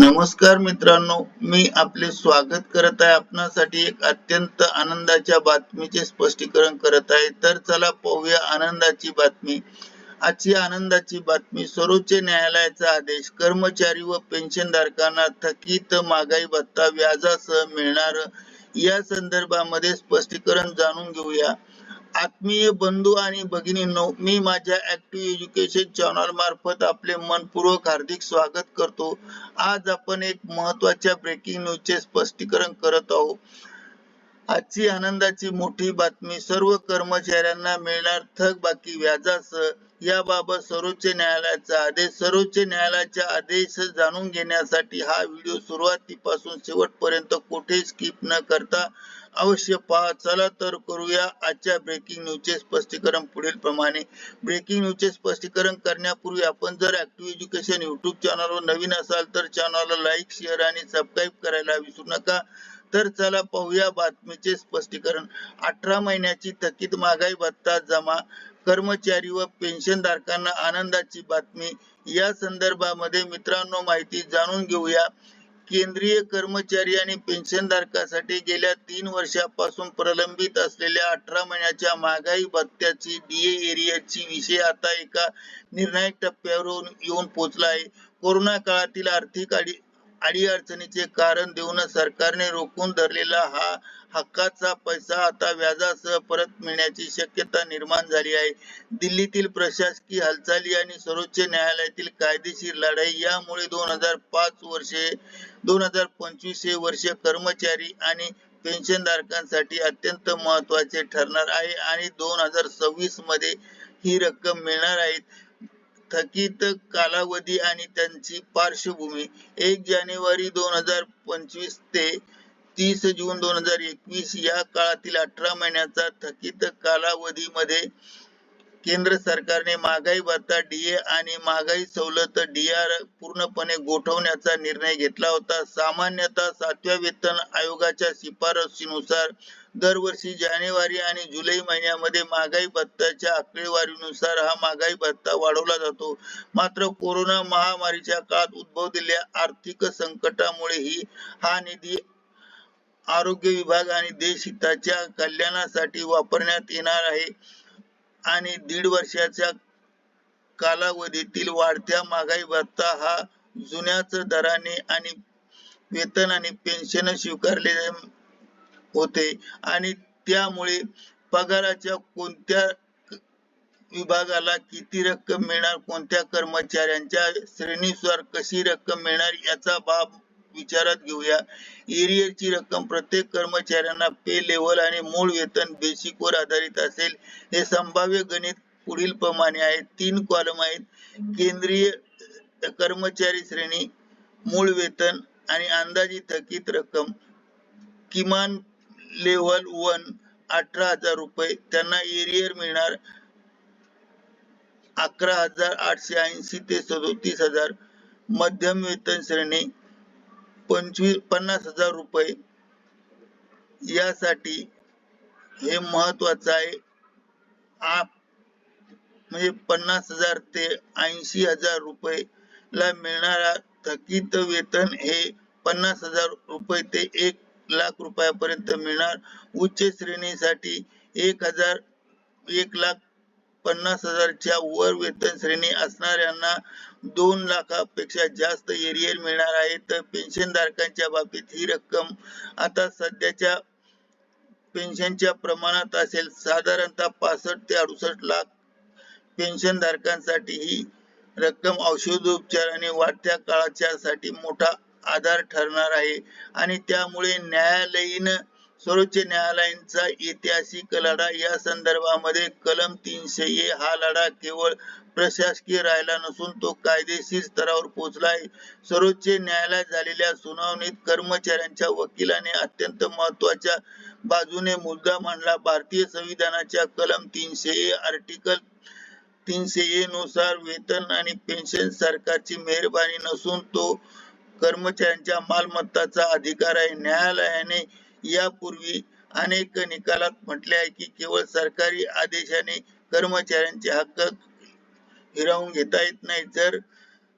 नमस्कार मित्रांनो मी आपले स्वागत करत आहे. आपणासाठी एक अत्यंत आनंदाच्या बातमीचे स्पष्टीकरण करत आहे. तर चला पाहूया आनंदाची बातमी. आजची आनंदाची बातमी सर्वोच्च न्यायालयाचा आदेश कर्मचारी व पेन्शनधारकांना थकीत महागाई भत्ता व्याजासह मिळणार या संदर्भामध्ये स्पष्टीकरण जाणून घेऊया. आत्मीय बंधू आणि भगिनींनो मी माझ्या ऍक्टिव्ह एज्युकेशन चॅनल मार्फत आपले मनपूर्वक हार्दिक स्वागत करतो. आज आपण एक महत्त्वाच्या ब्रेकिंग न्यूजचे स्पष्टीकरण करत आहोत. आजची आनंदाची मोठी बातमी सर्व कर्मचाऱ्यांना मिळणार थकबाकी व्याजासह याबाबत सर्वोच्च न्यायालयाचा आदेश सर्वोच्च न्यायालयाचा आदेश जाणून घेण्यासाठी हा व्हिडिओ सुरुवातीपासून शेवटपर्यंत कुठे स्किप न करता अवश्य पहा. चला तर करूया आजच्या ब्रेकिंग न्यूजचे स्पष्टीकरण पुढील प्रमाणे. ब्रेकिंग न्यूजचे स्पष्टीकरण करण्यापूर्वी आपण जर ऍक्टिव्ह एज्युकेशन युट्यूब चॅनलवर नवीन असाल तर चॅनलला लाईक शेअर आणि सबस्क्राईब करायला विसरू नका. तर चला पाहूया बातमीचे स्पष्टीकरण. अठरा महिन्याची थकीत महागाई भत्ता जमा कर्मचारी व पेन्शनधारकांना आनंदाची बातमी. या संदर्भामध्ये मित्रांनो माहिती जाणून घेऊया. केंद्रीय कर्मचारी आणि पेन्शनधारकासाठी गेल्या तीन वर्षापासून प्रलंबित असलेल्या अठरा महिन्याच्या महागाई भत्त्याची डीए एरियाची विषय आता एका निर्णायक टप्प्यावरून येऊन पोहोचला आहे. कोरोना काळातील आर्थिक अडी अडचणीचे कारण देऊन सरकारने रोखून धरलेला हा हक्काचा पैसा आता व्याजासह परत मिळण्याची शक्यता निर्माण झाली आहे. दिल्लीतील प्रशासकीय हालचाली आणि सर्वोच्च न्यायालयातील कायदेशीर लढाई यामुळे दोन हजार पाच वर्षे दोन हजार पंचवीस हे वर्ष कर्मचारी आणि पेन्शनधारकांसाठी अत्यंत महत्त्वाचे ठरणार आहे आणि दोन हजार सव्वीसमध्ये ही रक्कम मिळणार आहे. थकीत कालावधी आणि त्यांची पार्श्वभूमी एक जानेवारी दोन हजार पंचवीस ते तीस जून दोन हजार एकवीस या काळातील अठरा महिन्याचा थकीत कालावधीमध्ये केंद्र सरकारने महागाई भत्ता डीए आणि महागाई सवलत डीआर पूर्णपणे गोठवण्याचा निर्णय घेतला होता. सामान्यतः सातव्या वेतन आयोगाच्या शिफारसीनुसार दरवर्षी जानेवारी आणि जुलै महिन्यामध्ये महागाई भत्त्याच्या आकडेवारीनुसार हा महागाई भत्ता वाढवला जातो. मात्र कोरोना महामारीच्या काळात उद्भवलेल्या आर्थिक संकटामुळे ही हा निधी आरोग्य विभाग आणि देशहिताच्या कल्याणासाठी वापरण्यात येणार आहे. आणि दीड वर्षाच्या कालावधीतील वाढत्या महागाई भत्ता हा जुन्याच दराने आणि वेतन आणि पेन्शन स्वीकारले होते. आणि त्यामुळे पगाराच्या कोणत्या विभागाला किती रक्कम मिळणार कोणत्या कर्मचाऱ्यांच्या श्रेणीनुसार कशी रक्कम मिळणार याचा बाब विचारात घेऊया. एरियरची रक्कम प्रत्येक कर्मचाऱ्यांना पे लेवल आणि मूळ वेतन बेसिक वर आधारित असेल. हे संभाव्य गणित पुढील प्रमाणे आहे. तीन कॉलम आहेत. केंद्रीय कर्मचारी श्रेणी मूळ वेतन आणि अंदाजित थकीत रक्कम. किमान लेवल वन अठरा हजार रुपये. त्यांना एरियर मिळणार अकरा हजार आठशे ऐंशी ते सदोतीस हजार. मध्यम वेतन श्रेणी पंचवीस पन्नास हजार रुपये यासाठी हे महत्वाचं आहे. आप म्हणजे पन्नास हजार ते ऐंशी हजार रुपये ला मिळणारा थकीत वेतन हे पन्नास हजार रुपये ते एक लाख रुपयापर्यंत मिळणार. उच्च श्रेणीसाठी एक हजार एक लाख पन्नास हजारच्या वर वेतन श्रेणी असणाऱ्यांना दोन लाखापेक्षा जास्त एरियर मिळणार आहे. तर पेन्शन धारकांच्या बाबतीत ही रक्कम आता सध्याच्या पेन्शनच्या प्रमाणात असेल. साधारणतः पासष्ट ते अडुसष्ट लाख पेन्शन धारकांसाठी ही रक्कम औषधोपचार आणि वाढत्या काळाच्या साठी मोठा आधार ठरणार आहे. आणि त्यामुळे न्यायालयीन सर्वोच्च न्यायालयांचा ऐतिहासिक लढा. या संदर्भामध्ये कलम तीनशे ए हा लढा केवळ प्रशासकीय राहिला नसून तो कायदेशीर स्तरावर पोहोचला आहे. सर्वोच्च न्यायालयात झालेल्या सुनावणीत कर्मचाऱ्यांच्या वकिलाने अत्यंत महत्त्वाच्या बाजूने मुद्दा मांडला. भारतीय संविधानाच्या कलम तीनशे ए आर्टिकल तीनशे ए नुसार वेतन आणि पेन्शन सरकारची मेहरबानी नसून तो कर्मचाऱ्यांच्या मालमत्ताचा अधिकार आहे. न्यायालयाने यापूर्वी अनेक निकालात म्हटले आहे की केवळ सरकारी आदेशाने कर्मचाऱ्यांचे हक्क हिरावून घेता येत नाही. जर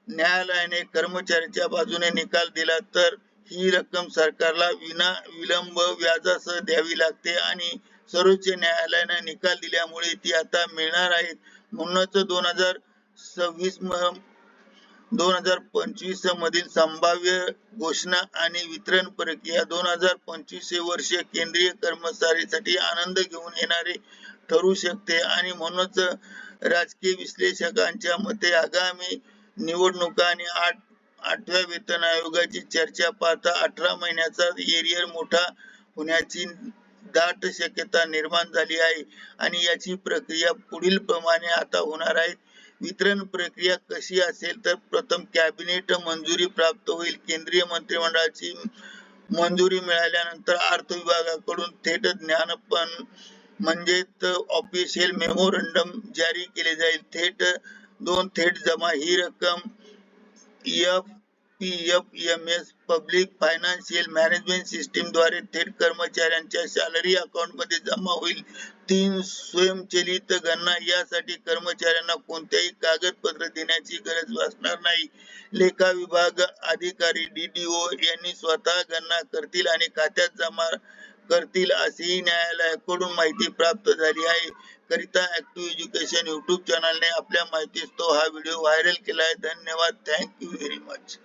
न्यायालयाने कर्मचाऱ्याच्या बाजूने निकाल दिला तर ही रक्कम सरकारला विना विलंब व्याजासह द्यावी लागते आणि सर्वोच्च न्यायालयाने निकाल दिल्यामुळे ती आता मिळणार आहे. म्हणूनच दोन हजार सव्वीस दोन हजार पंचवीस मधील संभाव्य घोषणा आणि वितरण प्रक्रिया दोन हजार पंचवीस हे वर्ष केंद्रीय कर्मचारीसाठी आनंद घेऊन येणारे ठरू शकते. आणि म्हणूनच राजकीय विश्लेषकांच्या मते आगामी निवडणुका आणि आठ आठव्या वेतन आयोगाची चर्चा पाहता अठरा महिन्याचा एरियर मोठा होण्याची दाट शक्यता निर्माण झाली आहे. आणि याची प्रक्रिया पुढील प्रमाणे आता होणार आहे. वितरण प्रक्रिया कशी असेल तर प्रथम कॅबिनेट मंजुरी प्राप्त होईल. केंद्रीय मंत्रिमंडळाची मंजुरी मिळाल्यानंतर अर्थ विभागाकडून थेट ज्ञानपण म्हणजेच ऑफिशियल मेमोरंडम जारी केले जाईल. थेट दोन थेट जमा. ही रक्कम F P F M S public financial management सिस्टीमद्वारे थेट कर्मचाऱ्यांच्या सॅलरी अकाउंटमध्ये जमा होईल. तीन स्वयंचलित गणना यासाठी कर्मचाऱ्यांना कोणत्याही कागदपत्र देण्याची गरज भासणार नाही. लेखा विभाग अधिकारी डीडीओ यांनी स्वतः गणना करतील आणि खात्यात जमा करतील असेही न्यायालयाकडून माहिती प्राप्त झाली आहे. करिता ऍक्टिव्ह एज्युकेशन युट्यूब चॅनलने आपल्या माहितीस तो हा व्हिडिओ व्हायरल केला आहे. धन्यवाद. Thank you very much